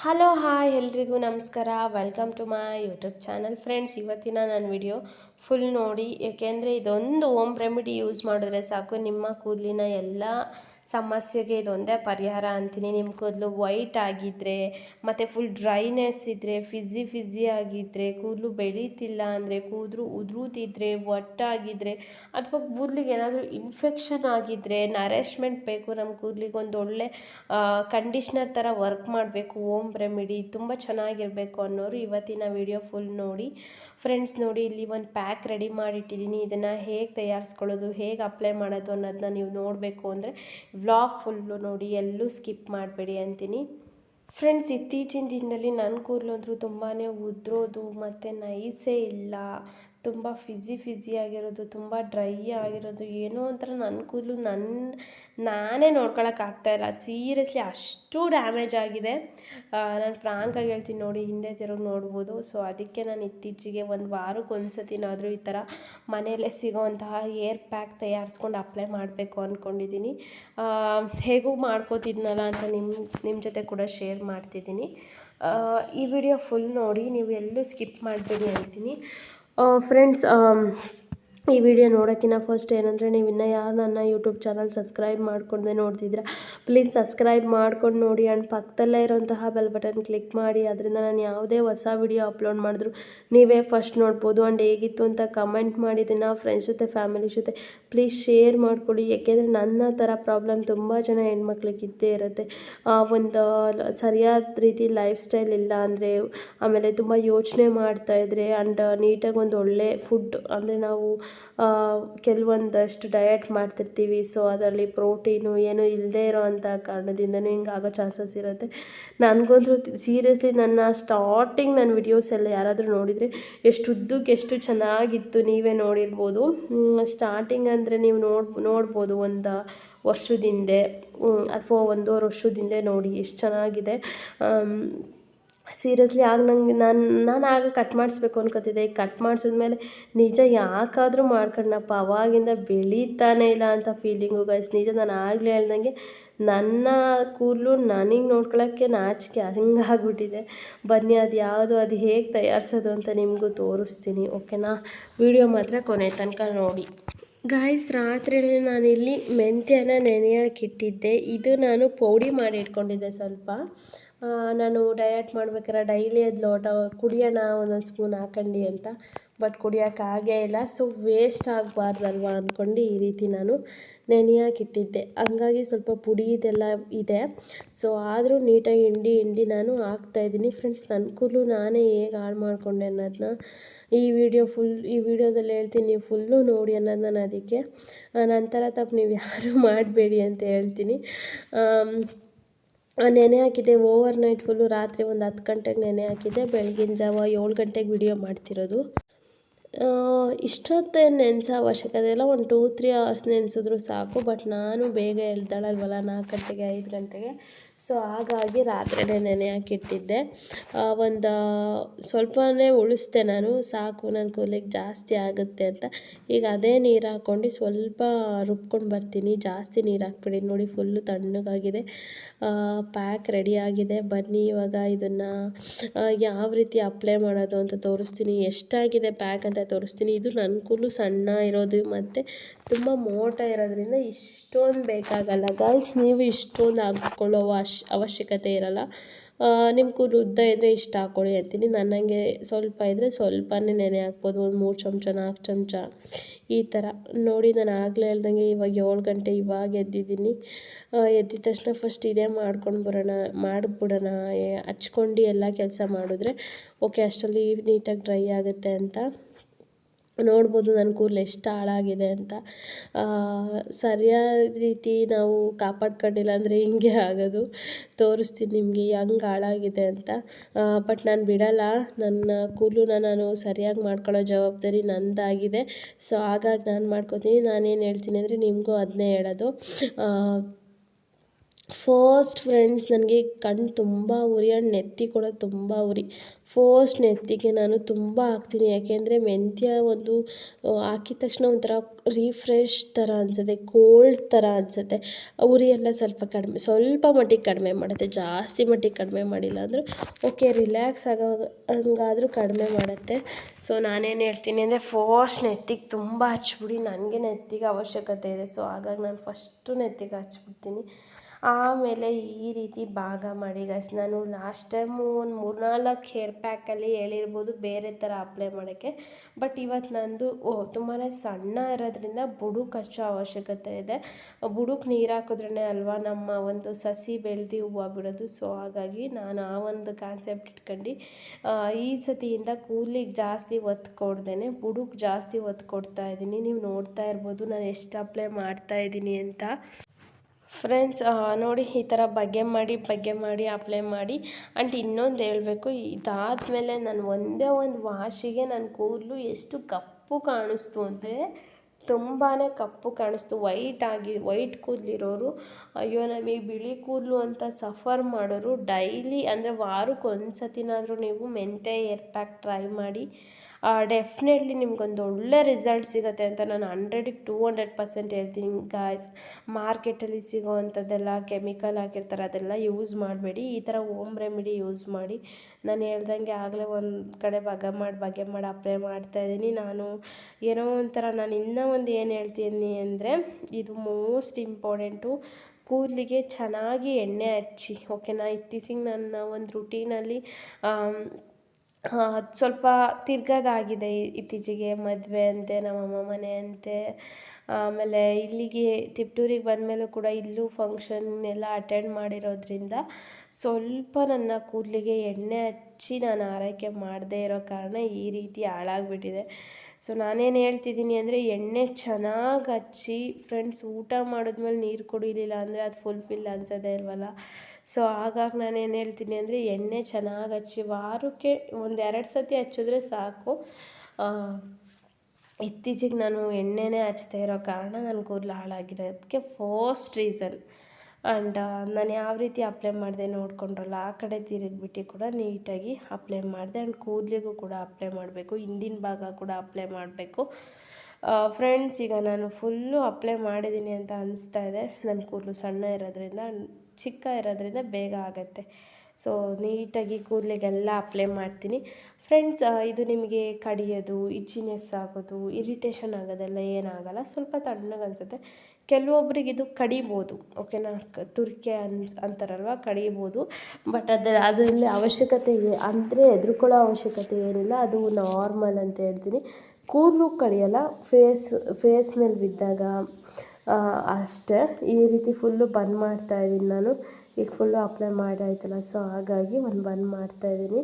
Hello hi ಎಲ್ರಿಗೂ ನಮಸ್ಕಾರ. Welcome to my YouTube channel friends ಇವತ್ತಿನ ನನ್ನ ವಿಡಿಯೋ ಫುಲ್ ನೋಡಿ. ಏಕೆಂದರೆ ಇದೊಂದು ಓಮ್ ರೆಮಿಡಿ ಯೂಸ್ ಮಾಡಿದ್ರೆ ಸಾಕು. ನಿಮ್ಮ ಕೂದಲಿನ ಎಲ್ಲ ಸಮಸ್ಯೆಗೆ ಇದೊಂದೇ ಪರಿಹಾರ ಅಂತೀನಿ. ನಿಮ್ಮ ಕೂದಲು ವೈಟ್ ಆಗಿದ್ದರೆ ಮತ್ತು ಫುಲ್ ಡ್ರೈನೆಸ್ ಇದ್ದರೆ ಫಿಝಿ ಫಿಝಿ ಆಗಿದ್ದರೆ ಕೂದಲು ಬೆಳೀತಿಲ್ಲ ಅಂದರೆ, ಕೂದಲು ಉದುರುತಿದ್ರೆ ಒಟ್ಟಾಗಿದ್ದರೆ ಅಥವಾ ಕೂದಲಿಗೆ ಏನಾದರೂ ಇನ್ಫೆಕ್ಷನ್ ಆಗಿದ್ದರೆ ನರೆಶ್ಮೆಂಟ್ ಬೇಕು ನಮ್ಮ ಕೂದಲಿಗೆ, ಒಂದು ಒಳ್ಳೆ ಕಂಡೀಷ್ನರ್ ಥರ ವರ್ಕ್ ಮಾಡಬೇಕು. ಓಮ್ ರೆಮಿಡಿ ತುಂಬ ಚೆನ್ನಾಗಿರಬೇಕು ಅನ್ನೋರು ಇವತ್ತಿನ ವಿಡಿಯೋ ಫುಲ್ ನೋಡಿ. ಫ್ರೆಂಡ್ಸ್ ನೋಡಿ, ಇಲ್ಲಿ ಒಂದು ಪ್ಯಾಕ್ ರೆಡಿ ಮಾಡಿಟ್ಟಿದ್ದೀನಿ. ಇದನ್ನು ಹೇಗೆ ತಯಾರಿಸ್ಕೊಳ್ಳೋದು, ಹೇಗೆ ಅಪ್ಲೈ ಮಾಡೋದು ಅನ್ನೋದನ್ನ ನೀವು ನೋಡಬೇಕು ಅಂದರೆ ವ್ಲಾಗ್ ಫುಲ್ಲು ನೋಡಿ, ಎಲ್ಲೂ ಸ್ಕಿಪ್ ಮಾಡಬೇಡಿ ಅಂತೀನಿ. ಫ್ರೆಂಡ್ಸ್ ಇತ್ತೀಚಿನ ದಿನದಲ್ಲಿ ನನ್ನ ಕೂದಲು ಅಂದರೂ ತುಂಬಾ ಉದುರೋದು, ಮತ್ತು ನೈಸೇ ಇಲ್ಲ. ತುಂಬ ಫಿಝಿ ಫಿಝಿ ಆಗಿರೋದು, ತುಂಬ ಡ್ರೈ ಆಗಿರೋದು, ಏನೋ ಒಂಥರ ನನ್ನ ಕೂದಲು ನನ್ನ ನಾನೇ ಇಲ್ಲ. ಸೀರಿಯಸ್ಲಿ ಅಷ್ಟು ಡ್ಯಾಮೇಜ್ ಆಗಿದೆ. ನಾನು ಫ್ರಾಂಕಾಗಿ ಹೇಳ್ತೀನಿ ನೋಡಿ, ಹಿಂದೆ ತಿರುಗಿ ನೋಡ್ಬೋದು. ಸೊ ಅದಕ್ಕೆ ನಾನು ಇತ್ತೀಚೆಗೆ ಒಂದು ವಾರಕ್ಕೆ ಒಂದು ಸತಿನಾದರೂ ಈ ಥರ ಮನೆಯಲ್ಲೇ ಸಿಗೋವಂತಹ ಏರ್ ಪ್ಯಾಕ್ ತಯಾರಿಸ್ಕೊಂಡು ಅಪ್ಲೈ ಮಾಡಬೇಕು ಅಂದ್ಕೊಂಡಿದ್ದೀನಿ ಹೇಗೂ ಮಾಡ್ಕೋತಿದ್ನಲ್ಲ ಅಂತ ನಿಮ್ಮ ನಿಮ್ಮ ಜೊತೆ ಕೂಡ ಶೇರ್ ಮಾಡ್ತಿದ್ದೀನಿ. ಈ ವಿಡಿಯೋ ಫುಲ್ ನೋಡಿ, ನೀವು ಎಲ್ಲೂ ಸ್ಕಿಪ್ ಮಾಡಬೇಡಿ ಅಂತೀನಿ. ಫ್ರೆಂಡ್ಸ್ ಈ ವಿಡಿಯೋ ನೋಡೋಕ್ಕಿಂತ ಫಸ್ಟ್ ಏನಂದರೆ ನೀವು ಇನ್ನೂ ಯಾರು ನನ್ನ ಯೂಟ್ಯೂಬ್ ಚಾನಲ್ ಸಬ್ಸ್ಕ್ರೈಬ್ ಮಾಡ್ಕೊಂಡೆ ನೋಡ್ತಿದ್ರೆ ಪ್ಲೀಸ್ ಸಬ್ಸ್ಕ್ರೈಬ್ ಮಾಡ್ಕೊಂಡು ನೋಡಿ. ಆ್ಯಂಡ್ ಪಕ್ಕದಲ್ಲೇ ಇರೋಂತಹ ಬೆಲ್ ಬಟನ್ ಕ್ಲಿಕ್ ಮಾಡಿ. ಅದರಿಂದ ನಾನು ಯಾವುದೇ ಹೊಸ ವಿಡಿಯೋ ಅಪ್ಲೋಡ್ ಮಾಡಿದ್ರು ನೀವೇ ಫಸ್ಟ್ ನೋಡ್ಬೋದು. ಆ್ಯಂಡ್ ಹೇಗಿತ್ತು ಅಂತ ಕಮೆಂಟ್ ಮಾಡಿ ನಾವು ಫ್ರೆಂಡ್ಸ್ ಜೊತೆ ಫ್ಯಾಮಿಲಿ ಜೊತೆ ಪ್ಲೀಸ್ ಶೇರ್ ಮಾಡಿಕೊಡಿ. ಯಾಕೆಂದರೆ ನನ್ನ ಥರ ಪ್ರಾಬ್ಲಮ್ ತುಂಬ ಜನ ಹೆಣ್ಮಕ್ಳಿಗೆ ಇದ್ದೇ ಇರುತ್ತೆ. ಒಂದು ಸರಿಯಾದ ರೀತಿ ಲೈಫ್ ಸ್ಟೈಲ್ ಇಲ್ಲ ಅಂದರೆ ಆಮೇಲೆ ತುಂಬ ಯೋಚನೆ ಮಾಡ್ತಾಯಿದ್ರೆ ಆ್ಯಂಡ್ ನೀಟಾಗಿ ಒಂದು ಒಳ್ಳೆ ಫುಡ್ ಅಂದರೆ ನಾವು ಕೆಲವೊಂದಷ್ಟು ಡಯಟ್ ಮಾಡ್ತಿರ್ತೀವಿ. ಸೊ ಅದರಲ್ಲಿ ಪ್ರೋಟೀನು ಏನು ಇಲ್ಲದೇ ಇರೋ ಅಂಥ ಕಾರಣದಿಂದನೂ ಹಿಂಗೆ ಆಗೋ ಚಾನ್ಸಸ್ ಇರುತ್ತೆ. ನನಗಂತೂ ಸೀರಿಯಸ್ಲಿ ನನ್ನ ಸ್ಟಾರ್ಟಿಂಗ್ ನನ್ನ ವಿಡಿಯೋಸ್ ಎಲ್ಲ ಯಾರಾದರೂ ನೋಡಿದರೆ ಎಷ್ಟು ಉದ್ದಕ್ಕೆ ಎಷ್ಟು ಚೆನ್ನಾಗಿತ್ತು ನೀವೇ ನೋಡಿರ್ಬೋದು. ಸ್ಟಾರ್ಟಿಂಗ್ ಅಂದರೆ ನೀವು ನೋಡ್, ನೋಡ್ಬೋದು ಒಂದು ವರ್ಷದಿಂದೆ ಅಥವಾ ಒಂದೂವರೆ ವರ್ಷದಿಂದೆ ನೋಡಿ ಎಷ್ಟು ಚೆನ್ನಾಗಿದೆ. ಸೀರಿಯಸ್ಲಿ ಆಗ ನಂಗೆ ನಾನು ನಾನು ಆಗ ಕಟ್ ಮಾಡಿಸ್ಬೇಕು ಅನ್ಕೋತಿದ್ದೆ. ಈಗ ಕಟ್ ಮಾಡಿಸಿದ್ಮೇಲೆ ನಿಜ ಯಾಕಾದರೂ ಮಾಡ್ಕೊಂಡ್ನಪ್ಪ. ಅವಾಗಿಂದ ಬೆಳೀತಾನೇ ಇಲ್ಲ ಅಂತ ಫೀಲಿಂಗು ಗೈಸ್ ನಿಜ ನಾನು ಆಗಲೇ ಹೇಳ್ದಂಗೆ ನನ್ನ ಕೂದಲು ನನಗೆ ನೋಡ್ಕೊಳ್ಳೋಕ್ಕೆ ನಾಚಿಕೆ. ಹಂಗೆ ಆಗ್ಬಿಟ್ಟಿದೆ. ಬನ್ನಿ, ಅದು ಯಾವುದು, ಅದು ಹೇಗೆ ತಯಾರಿಸೋದು ಅಂತ ನಿಮಗೂ ತೋರಿಸ್ತೀನಿ ಓಕೆನಾ ವಿಡಿಯೋ ಮಾತ್ರ ಕೊನೆ ತನಕ ನೋಡಿ. ಗಾಯ್ಸ್ ರಾತ್ರಿ ನಾನಿಲ್ಲಿ ಮೆಂತ್ಯನ ನೆನೆಯೋಕ್ಕಿಟ್ಟಿದ್ದೆ ಇದು ನಾನು ಪೌಡಿ ಮಾಡಿ ಇಟ್ಕೊಂಡಿದ್ದೆ ಸ್ವಲ್ಪ. ನಾನು ಡಯಟ್ ಮಾಡ್ಬೇಕಾದ್ರೆ ಡೈಲಿ ಅದು ಲೋಟ, ಕುಡಿಯೋಣ ಒಂದೊಂದು ಸ್ಪೂನ್ ಹಾಕಂಡು ಅಂತ. ಬಟ್ ಕುಡಿಯೋಕ್ಕಾಗೇ ಇಲ್ಲ. ಸೊ ವೇಸ್ಟ್ ಆಗಬಾರ್ದಲ್ವ ಅಂದ್ಕೊಂಡು ಈ ರೀತಿ ನಾನು ನೆನೆಯೋಕೆ ಇಟ್ಟಿದ್ದೆ. ಹಂಗಾಗಿ ಸ್ವಲ್ಪ ಪುಡಿ ಇದೆಲ್ಲ ಇದೆ. ಸೊ ಆದರೂ ನೀಟಾಗಿ ಹಿಂಡಿ ಹಿಂಡಿ ನಾನು ಹಾಕ್ತಾಯಿದ್ದೀನಿ ಫ್ರೆಂಡ್ಸ್ ನನ್ನ ಕೂದಲು ನಾನೇ ಹೇಗೆ ಹಾಳು ಮಾಡಿಕೊಂಡೆ ಅನ್ನೋದನ್ನ ಈ ವಿಡಿಯೋ ಫುಲ್ ಈ ವಿಡಿಯೋದಲ್ಲಿ ಹೇಳ್ತೀನಿ. ನೀವು ಫುಲ್ಲು ನೋಡಿ ಅನ್ನೋದು ನಾನು ಅದಕ್ಕೆ. ನಂತರ ತಪ್ಪು ನೀವು ಯಾರೂ ಮಾಡಬೇಡಿ ಅಂತ ಹೇಳ್ತೀನಿ. ನೆನೆ ಹಾಕಿದ್ದೆ ಓವರ್ ನೈಟ್ ಫುಲ್ಲು ರಾತ್ರಿ ಒಂದು ಹತ್ತು ಗಂಟೆಗೆ ನೆನೆ ಹಾಕಿದ್ದೆ ಬೆಳಗಿನ ಜಾವ ಏಳು ಗಂಟೆಗೆ ವಿಡಿಯೋ ಮಾಡ್ತಿರೋದು. ಇಷ್ಟೊತ್ತೇನು ನೆನೆಸೋ ಅವಶ್ಯಕತೆ ಇಲ್ಲ, ಒಂದು ಟೂ ತ್ರೀ ಅವರ್ಸ್ ನೆನೆಸಿದ್ರು ಸಾಕು ಬಟ್ ನಾನು ಬೇಗ ಎಳ್ದಾಳಲ್ವಲ್ಲ, ನಾಲ್ಕು ಗಂಟೆಗೆ, ಐದು ಗಂಟೆಗೆ. ಸೊ ಹಾಗಾಗಿ ರಾತ್ರಿನೇ ನೆನೆ ಹಾಕಿಟ್ಟಿದ್ದೆ. ಒಂದು ಸ್ವಲ್ಪನೇ ಉಳಿಸ್ದೆ ನಾನು, ಸಾಕು ನನ್ನ ಕೂಲಿಗೆ ಜಾಸ್ತಿ ಆಗುತ್ತೆ ಅಂತ. ಈಗ ಅದೇ ನೀರು ಹಾಕ್ಕೊಂಡು ಸ್ವಲ್ಪ ರುಬ್ಕೊಂಡು ಬರ್ತೀನಿ, ಜಾಸ್ತಿ ನೀರು ಹಾಕ್ಬಿಡಿ, ನೋಡಿ ಫುಲ್ಲು ತಣ್ಣಗಾಗಿದೆ. ಪ್ಯಾಕ್ ರೆಡಿಯಾಗಿದೆ ಬನ್ನಿ, ಇವಾಗ ಇದನ್ನು ಯಾವ ರೀತಿ ಅಪ್ಲೈ ಮಾಡೋದು ಅಂತ ತೋರಿಸ್ತೀನಿ. ಎಷ್ಟಾಗಿದೆ ಪ್ಯಾಕ್ ಅಂತ ತೋರಿಸ್ತೀನಿ. ಇದು ಕೂದಲು ಸಣ್ಣ ಇರೋದು ಮತ್ತು ತುಂಬ ಮೋಟ ಇರೋದ್ರಿಂದ ಇಷ್ಟೊಂದು ಬೇಕಾಗಲ್ಲ. ಗರ್ಲ್ಸ್ ನೀವು ಇಷ್ಟೊಂದು ಹಾಕ್ಕೊಳ್ಳೋ ಅವಶ್ ಅವಶ್ಯಕತೆ ಇರಲ್ಲ. ಕೂದಲು ಉದ್ದ ಇದ್ದರೆ ಇಷ್ಟು ಹಾಕ್ಕೊಳ್ಳಿ ಅಂತೀನಿ. ನನಗೆ ಸ್ವಲ್ಪ ಇದ್ದರೆ ಸ್ವಲ್ಪನೇ ನೆನೆ ಹಾಕ್ಬೋದು. ಒಂದು ಮೂರು ಚಮಚ ನಾಲ್ಕು ಚಮಚ ಈ ಥರ ನೋಡಿ, ನಾನು ಆಗಲೇ ಹೇಳ್ದಂಗೆ ಇವಾಗ ಏಳು ಗಂಟೆ ಇವಾಗ ಎದ್ದಿದ್ದೀನಿ. ಎದ್ದಿದ ತಕ್ಷಣ ಫಸ್ಟ್ ಇದೇ ಮಾಡ್ಕೊಂಡು ಬರೋಣ, ಮಾಡಿಬಿಡೋಣ. ಹಚ್ಕೊಂಡು ಎಲ್ಲ ಕೆಲಸ ಮಾಡಿದ್ರೆ, ಓಕೆ, ಅಷ್ಟರಲ್ಲಿ ನೀಟಾಗಿ ಡ್ರೈ ಆಗುತ್ತೆ ಅಂತ. ನೋಡ್ಬೋದು ನನ್ನ ಕೂದಲು ಎಷ್ಟು ಹಾಳಾಗಿದೆ ಅಂತ. ಸರಿಯಾದ ರೀತಿ ನಾವು ಕಾಪಾಡ್ಕೊಂಡಿಲ್ಲ ಅಂದರೆ ಹಿಂಗೆ ಆಗೋದು. ತೋರಿಸ್ತೀನಿ ನಿಮಗೆ ಹೆಂಗ್ ಹಾಳಾಗಿದೆ ಅಂತ. ಬಟ್ ನಾನು ಬಿಡಲ್ಲ. ನನ್ನ ಕೂದಲನ್ನ ನಾನು ಸರಿಯಾಗಿ ಮಾಡ್ಕೊಳ್ಳೋ ಜವಾಬ್ದಾರಿ ನನ್ನದಾಗಿದೆ ಸೊ ಹಾಗಾಗಿ ನಾನು ಮಾಡ್ಕೋತೀನಿ. ನಾನೇನು ಹೇಳ್ತೀನಿ ಅಂದರೆ ನಿಮಗೂ ಅದನ್ನೇ ಹೇಳೋದು. ಫಸ್ಟ್ ಫ್ರೆಂಡ್ಸ್ ನನಗೆ ಕಣ್ಣು ತುಂಬ ಉರಿ ಆ್ಯಂಡ್ ನೆತ್ತಿ ಕೂಡ ತುಂಬ ಉರಿ. ಫಸ್ಟ್ ನೆತ್ತಿಗೆ ನಾನು ತುಂಬ ಹಾಕ್ತೀನಿ. ಯಾಕೆಂದರೆ ಮೆಂತ್ಯ ಒಂದು ಹಾಕಿದ ತಕ್ಷಣ ಒಂಥರ ರಿಫ್ರೆಶ್ ಥರ ಅನಿಸುತ್ತೆ ಕೋಲ್ಡ್ ಥರ ಅನಿಸುತ್ತೆ. ಉರಿ ಎಲ್ಲ ಸ್ವಲ್ಪ ಕಡಿಮೆ, ಸ್ವಲ್ಪ ಮಟ್ಟಿಗೆ ಕಡಿಮೆ ಮಾಡುತ್ತೆ. ಜಾಸ್ತಿ ಮಟ್ಟಿಗೆ ಕಡಿಮೆ ಮಾಡಿಲ್ಲ ಅಂದರೂ ಓಕೆ ರಿಲ್ಯಾಕ್ಸ್ ಆಗೋ ಹಂಗಾದರೂ ಕಡಿಮೆ ಮಾಡುತ್ತೆ. ಸೊ ನಾನೇನು ಹೇಳ್ತೀನಿ ಅಂದರೆ ಫಸ್ಟ್ ನೆತ್ತಿಗೆ ತುಂಬ ಹಚ್ಬಿಡಿ. ನನಗೆ ನೆತ್ತಿಗೆ ಅವಶ್ಯಕತೆ ಇದೆ. ಸೊ ಹಾಗಾಗಿ ನಾನು ಫಸ್ಟು ನೆತ್ತಿಗೆ ಹಚ್ಬಿಡ್ತೀನಿ. ಆಮೇಲೆ ಈ ರೀತಿ ಭಾಗ ಮಾಡಿ ಗೈಸ್ ನಾನು ಲಾಸ್ಟ್ ಟೈಮು ಒಂದು ಮೂರ್ನಾಲ್ಕು ಹೇರ್ ಪ್ಯಾಕಲ್ಲಿ ಹೇಳಿರ್ಬೋದು, ಬೇರೆ ಥರ ಅಪ್ಲೈ ಮಾಡೋಕ್ಕೆ. ಬಟ್ ಇವತ್ತು ನಂದು ತುಂಬಾ ಸಣ್ಣ ಇರೋದ್ರಿಂದ ಬುಡುಕ್ ಹಚ್ಚೋ ಅವಶ್ಯಕತೆ ಇದೆ. ಬುಡುಕ್ ನೀರು ಹಾಕಿದ್ರೇ ಅಲ್ವಾ, ನಮ್ಮ ಒಂದು ಸಸಿ ಬೆಳೆದು ಹೂವು ಬಿಡೋದು. ಸೊ ಹಾಗಾಗಿ ನಾನು ಆ ಒಂದು ಕಾನ್ಸೆಪ್ಟ್ ಇಟ್ಕೊಂಡು ಈ ಸತಿಯಿಂದ ಕೂಲಿಗೆ ಜಾಸ್ತಿ ಒತ್ತು ಕೊಡ್ದೇನೆ, ಬುಡುಕ್ ಜಾಸ್ತಿ ಒತ್ತು ಕೊಡ್ತಾ ಇದ್ದೀನಿ ನೀವು ನೋಡ್ತಾ ಇರ್ಬೋದು, ನಾನು ಎಷ್ಟು ಅಪ್ಲೈ ಮಾಡ್ತಾ ಇದ್ದೀನಿ ಅಂತ. ಫ್ರೆಂಡ್ಸ್ ನೋಡಿ ಈ ಥರ ಬಗೆ ಮಾಡಿ ಬಗೆ ಮಾಡಿ ಅಪ್ಲೈ ಮಾಡಿ. ಆ್ಯಂಡ್ ಇನ್ನೊಂದು ಹೇಳಬೇಕು, ಇದಾದಮೇಲೆ ನಾನು ಒಂದೇ ಒಂದು ವಾಶಿಗೆ ನನ್ನ ಕೂದಲು ಎಷ್ಟು ಕಪ್ಪು ಕಾಣಿಸ್ತು ಅಂದರೆ ತುಂಬಾ ಕಪ್ಪು ಕಾಣಿಸ್ತು. ವೈಟ್ ಆಗಿ ವೈಟ್ ಕೂದಲಿರೋರು, ಅಯ್ಯೋ ನಮಗೆ ಬಿಳಿ ಕೂದಲು ಅಂತ ಸಫರ್ ಮಾಡೋರು ಡೈಲಿ ಅಂದರೆ ವಾರಕ್ಕೆ ಒಂದು ಸತಿನಾದರೂ ನೀವು ಮೆಂತೆ ಏರ್ ಪ್ಯಾಕ್ ಟ್ರೈ ಮಾಡಿ. ಡೆಫಿನೆಟ್ಲಿ ನಿಮ್ಗೊಂದು ಒಳ್ಳೆ ರಿಸಲ್ಟ್ ಸಿಗುತ್ತೆ ಅಂತ ನಾನು ಹಂಡ್ರೆಡಿಗೆ ಟೂ ಹಂಡ್ರೆಡ್ ಪರ್ಸೆಂಟ್ ಹೇಳ್ತೀನಿ ಗಾಯ್ಸ್ ಮಾರ್ಕೆಟಲ್ಲಿ ಸಿಗೋವಂಥದ್ದೆಲ್ಲ ಕೆಮಿಕಲ್ ಹಾಕಿರ್ತಾರೆ, ಅದೆಲ್ಲ ಯೂಸ್ ಮಾಡಬೇಡಿ. ಈ ಥರ ಓಮ್ ರೆಮಿಡಿ ಯೂಸ್ ಮಾಡಿ. ನಾನು ಹೇಳ್ದಂಗೆ ಆಗಲೇ ಒಂದು ಕಡೆ ಬಗೆ ಮಾಡಿ ಬಗೆ ಮಾಡಿ ಅಪ್ಲೈ ಮಾಡ್ತಾಯಿದ್ದೀನಿ ನಾನು ಏನೋ ಒಂಥರ ನಾನು ಇನ್ನೂ ಒಂದು ಏನು ಹೇಳ್ತೀನಿ ಅಂದರೆ, ಇದು ಮೋಸ್ಟ್ ಇಂಪಾರ್ಟೆಂಟು ಕೂದಲಿಗೆ ಚೆನ್ನಾಗಿ ಎಣ್ಣೆ ಹಚ್ಚಿ ಓಕೆನಾ ಇತ್ತೀಚಿಗೆ ನನ್ನ ಒಂದು ರುಟೀನಲ್ಲಿ ಸ್ವಲ್ಪ ತಿರ್ಗೋದಾಗಿದೆ ಇತ್ತೀಚೆಗೆ ಮದುವೆ ಅಂತೆ, ನಮ್ಮಮ್ಮ ಮನೆ ಅಂತೆ. ಆಮೇಲೆ ಇಲ್ಲಿಗೆ ತಿಪ್ಟೂರಿಗೆ ಬಂದಮೇಲೂ ಕೂಡ ಇಲ್ಲೂ ಫಂಕ್ಷನ್ ಎಲ್ಲ ಅಟೆಂಡ್ ಮಾಡಿರೋದ್ರಿಂದ ಸ್ವಲ್ಪ ನನ್ನ ಕೂದಲಿಗೆ ಎಣ್ಣೆ ಹಚ್ಚಿ ನಾನು ಆರೈಕೆ ಮಾಡದೇ ಇರೋ ಕಾರಣ ಈ ರೀತಿ ಹಾಳಾಗ್ಬಿಟ್ಟಿದೆ. ಸೊ ನಾನೇನು ಹೇಳ್ತಿದ್ದೀನಿ ಅಂದರೆ ಎಣ್ಣೆ ಚೆನ್ನಾಗಿ ಹಚ್ಚಿ ಫ್ರೆಂಡ್ಸ್ ಊಟ ಮಾಡಿದ್ಮೇಲೆ ನೀರು ಕುಡಿಲಿಲ್ಲ ಅಂದರೆ ಅದು ಫುಲ್ಫಿಲ್ ಅನ್ಸೋದೇ ಇಲ್ವಲ್ಲ? ಸೊ ಹಾಗಾಗಿ ನಾನು ಏನು ಹೇಳ್ತೀನಿ ಅಂದರೆ ಎಣ್ಣೆ ಚೆನ್ನಾಗಿ ಹಚ್ಚಿ ವಾರಕ್ಕೆ ಒಂದು ಎರಡು ಸತಿ ಹಚ್ಚಿದ್ರೆ ಸಾಕು. ಇತ್ತೀಚೆಗೆ ನಾನು ಎಣ್ಣೆನೇ ಹಚ್ತಾ ಇರೋ ಕಾರಣ ನನ್ನ ಕೂದಲು ಹಾಳಾಗಿರೋದಕ್ಕೆ ಫಸ್ಟ್ ರೀಸನ್ ಆ್ಯಂಡ್ ನಾನು ಯಾವ ರೀತಿ ಅಪ್ಲೈ ಮಾಡಿದೆ ನೋಡ್ಕೊಂಡ್ರಲ್ಲ, ಆ ಕಡೆ ತಿರುಗಿಬಿಟ್ಟು ಕೂಡ ನೀಟಾಗಿ ಅಪ್ಲೈ ಮಾಡಿದೆ ಆ್ಯಂಡ್ ಕೂದಲಿಗೂ ಕೂಡ ಅಪ್ಲೈ ಮಾಡಬೇಕು, ಹಿಂದಿನ ಭಾಗ ಕೂಡ ಅಪ್ಲೈ ಮಾಡಬೇಕು. ಫ್ರೆಂಡ್ಸ್ ಈಗ ನಾನು ಫುಲ್ಲು ಅಪ್ಲೈ ಮಾಡಿದ್ದೀನಿ ಅಂತ ಅನಿಸ್ತಾ ಇದೆ. ನನ್ನ ಕೂದಲು ಸಣ್ಣ ಇರೋದ್ರಿಂದ, ಚಿಕ್ಕ ಇರೋದ್ರಿಂದ ಬೇಗ ಆಗುತ್ತೆ. ಸೊ ನೀಟಾಗಿ ಕೂದಲಿಗೆಲ್ಲ ಅಪ್ಲೈ ಮಾಡ್ತೀನಿ. ಫ್ರೆಂಡ್ಸ್ ಇದು ನಿಮಗೆ ಕಡಿಯೋದು ಇಚ್ಚಿನೆಸ್ ಆಗೋದು ಇರಿಟೇಷನ್ ಆಗೋದೆಲ್ಲ ಏನಾಗಲ್ಲ ಸ್ವಲ್ಪ ತಣ್ಣಗೆ ಅನಿಸುತ್ತೆ ಕೆಲವೊಬ್ರಿಗೆ ಇದು ಕಡಿಬೋದು ಓಕೆನಾ ತುರಿಕೆ ಅನ್ಸ್ ಅಂತಾರಲ್ವ? ಕಡಿಬೋದು. ಬಟ್ ಅದು, ಅದರಲ್ಲಿ ಅವಶ್ಯಕತೆ ಅಂದರೆ ಹೆದ್ರಿಕೊಳ್ಳೋ ಅವಶ್ಯಕತೆ ಏನಿಲ್ಲ, ಅದು ನಾರ್ಮಲ್ ಅಂತ ಹೇಳ್ತೀನಿ. ಕೂದಲು ಕಡಿಯಲ್ಲ ಫೇಸ್ ಫೇಸ್ ಮೇಲೆ ಬಿದ್ದಾಗ ಅಷ್ಟೇ. ಈ ರೀತಿ ಫುಲ್ಲು ಬಂದ್ ಮಾಡ್ತಾಯಿದ್ದೀನಿ ನಾನು. ಈಗ ಫುಲ್ಲು ಅಪ್ಲೈ ಮಾಡಾಯ್ತಲ್ಲ ಸೊ ಹಾಗಾಗಿ ಒಂದು ಬಂದ್ ಮಾಡ್ತಾಯಿದ್ದೀನಿ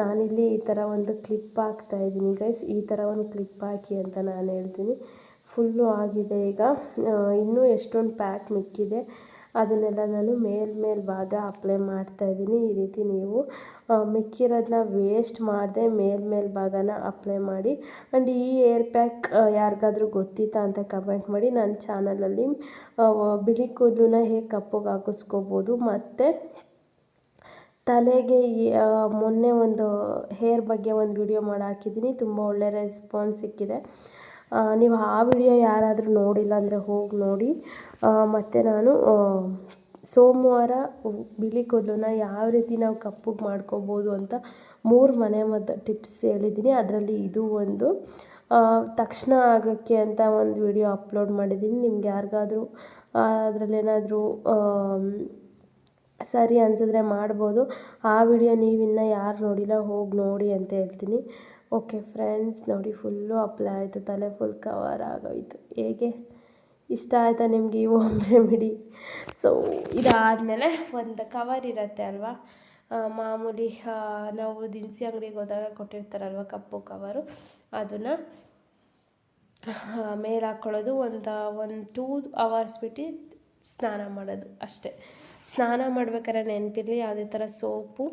ನಾನಿಲ್ಲಿ ಈ ಥರ ಒಂದು ಕ್ಲಿಪ್ ಹಾಕ್ತಾ ಇದ್ದೀನಿ ಗೈಸ್ ಈ ಥರ ಒಂದು ಕ್ಲಿಪ್ ಹಾಕಿ ಅಂತ ನಾನು ಹೇಳ್ತೀನಿ. ಫುಲ್ಲು ಆಗಿದೆ ಈಗ. ಇನ್ನೂ ಎಷ್ಟೊಂದು ಪ್ಯಾಕ್ ಮಿಕ್ಕಿದೆ. ಅದನ್ನೆಲ್ಲ ನಾನು ಮೇಲ್ಮೇಲ್ ಮೇಲೆ ಭಾಗ ಅಪ್ಲೈ ಮಾಡ್ತಾ ಇದ್ದೀನಿ. ಈ ರೀತಿ ನೀವು ಮಿಕ್ಕಿರೋದನ್ನ ವೇಸ್ಟ್ ಮಾಡದೆ ಮೇಲ್ಮೇಲ್ ಮೇಲೆ ಭಾಗನ ಅಪ್ಲೈ ಮಾಡಿ. ಆ್ಯಂಡ್ ಈ ಏರ್ ಪ್ಯಾಕ್ ಯಾರಿಗಾದ್ರೂ ಗೊತ್ತಿತ್ತಾ ಅಂತ ಕಮೆಂಟ್ ಮಾಡಿ. ನನ್ನ ಚಾನಲಲ್ಲಿ ಬಿಳಿ ಕೂದಲನ್ನ ಹೇಗೆ ಕಪ್ಪಗೆ ಹಾಕಿಸ್ಕೋಬೋದು. ಮತ್ತು ತಲೆಗೆ ಮೊನ್ನೆ ಒಂದು ಹೇರ್ ಬಗ್ಗೆ ಒಂದು ವಿಡಿಯೋ ಮಾಡಿ ಹಾಕಿದ್ದೀನಿ. ತುಂಬ ಒಳ್ಳೆ ರೆಸ್ಪಾನ್ಸ್ ಸಿಕ್ಕಿದೆ. ನೀವು ಆ ವಿಡಿಯೋ ಯಾರಾದರೂ ನೋಡಿಲ್ಲ ಅಂದರೆ ಹೋಗಿ ನೋಡಿ. ಮತ್ತು ನಾನು ಸೋಮವಾರ ಬಿಳಿ ಕೂದಲನ್ನ ಯಾವ ರೀತಿ ನಾವು ಕಪ್ಪಗೆ ಮಾಡ್ಕೋಬೋದು ಅಂತ ಮೂರು ಮನೆ ಮದ್ದು ಟಿಪ್ಸ್ ಹೇಳಿದ್ದೀನಿ. ಅದರಲ್ಲಿ ಇದು ಒಂದು. ತಕ್ಷಣ ಆಗೋಕ್ಕೆ ಅಂತ ಒಂದು ವಿಡಿಯೋ ಅಪ್ಲೋಡ್ ಮಾಡಿದ್ದೀನಿ. ನಿಮ್ಗೆ ಯಾರಿಗಾದ್ರೂ ಅದರಲ್ಲೇನಾದರೂ ಸರಿ ಅನಿಸಿದ್ರೆ ಮಾಡ್ಬೋದು. ಆ ವಿಡಿಯೋ ನೀವಿನ್ನ ಯಾರು ನೋಡಿಲ್ಲ ಹೋಗಿ ನೋಡಿ ಅಂತ ಹೇಳ್ತೀನಿ. ಓಕೆ ಫ್ರೆಂಡ್ಸ್, ನೋಡಿ ಫುಲ್ಲು ಅಪ್ಲೈ ಆಯಿತು, ತಲೆ ಫುಲ್ ಕವರ್ ಆಗೋಯಿತು. ಹೇಗೆ? ಇಷ್ಟ ಆಯಿತಾ ನಿಮಗೆ ಈ ಹೋಮ್ ರೆಮಿಡಿ ಸೊ ಇದಾದಮೇಲೆ ಒಂದು ಕವರ್ ಇರುತ್ತೆ ಅಲ್ವಾ? ಮಾಮೂಲಿ ನಾವು ದಿನಸಿ ಅಂಗಡಿಗೆ ಹೋದಾಗ ಕೊಟ್ಟಿರ್ತಾರಲ್ವ ಕಪ್ಪು ಕವರು ಅದನ್ನು ಮೇಲೆ ಹಾಕ್ಕೊಳ್ಳೋದು ಒಂದು ಒಂದು ಟೂ ಅವರ್ಸ್ ಬಿಟ್ಟು ಸ್ನಾನ ಮಾಡೋದು ಅಷ್ಟೇ. ಸ್ನಾನ ಮಾಡ್ಬೇಕಾದ್ರೆ ನೆನಪಿರಲಿ, ಯಾವುದೇ ಥರ ಸೋಪು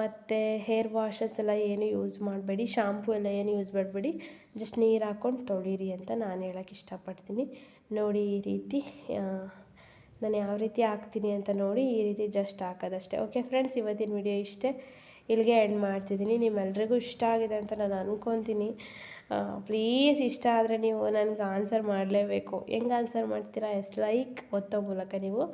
ಮತ್ತು ಹೇರ್ ವಾಷಸ್ ಎಲ್ಲ ಏನು ಯೂಸ್ ಮಾಡಬೇಡಿ ಶಾಂಪು ಎಲ್ಲ ಏನು ಯೂಸ್ ಮಾಡಬೇಡಿ ಜಸ್ಟ್ ನೀರು ಹಾಕ್ಕೊಂಡು ತೊಳೀರಿ ಅಂತ ನಾನು ಹೇಳೋಕ್ಕೆ ಇಷ್ಟಪಡ್ತೀನಿ. ನೋಡಿ ಈ ರೀತಿ ನಾನು ಯಾವ ರೀತಿ ಹಾಕ್ತೀನಿ ಅಂತ ನೋಡಿ ಈ ರೀತಿ ಜಸ್ಟ್ ಹಾಕೋದಷ್ಟೇ. ಓಕೆ ಫ್ರೆಂಡ್ಸ್ ಇವತ್ತಿನ ವಿಡಿಯೋ ಇಷ್ಟೇ. ಇಲ್ಲಿಗೆ ಎಂಡ್ ಮಾಡ್ತಿದ್ದೀನಿ. ನಿಮ್ಮೆಲ್ರಿಗೂ ಇಷ್ಟ ಆಗಿದೆ ಅಂತ ನಾನು ಅಂದ್ಕೊತೀನಿ ಪ್ಲೀಸ್ ಇಷ್ಟ ಆದರೆ ನೀವು ನನಗೆ ಆನ್ಸರ್ ಮಾಡಲೇಬೇಕು. ಹೆಂಗೆ ಆನ್ಸರ್ ಮಾಡ್ತೀರಾ? ಎಸ್ ಲೈಕ್ ಒತ್ತೋ ಮೂಲಕ ನೀವು.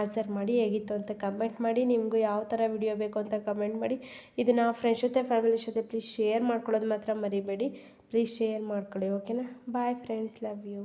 ಆನ್ಸರ್ ಮಾಡಿ ಹೇಗಿತ್ತು ಅಂತ ಕಮೆಂಟ್ ಮಾಡಿ, ನಿಮಗೂ ಯಾವ ಥರ ವಿಡಿಯೋ ಬೇಕು ಅಂತ ಕಮೆಂಟ್ ಮಾಡಿ. ಇದನ್ನು ಫ್ರೆಂಡ್ಸ್ ಜೊತೆ ಫ್ಯಾಮಿಲಿ ಜೊತೆ ಪ್ಲೀಸ್ ಶೇರ್ ಮಾಡ್ಕೊಳ್ಳೋದು ಮಾತ್ರ ಮರಿಬೇಡಿ. ಪ್ಲೀಸ್ ಶೇರ್ ಮಾಡ್ಕೊಳ್ಳಿ ಓಕೆನಾ ಬಾಯ್ ಫ್ರೆಂಡ್ಸ್ ಲವ್ ಯು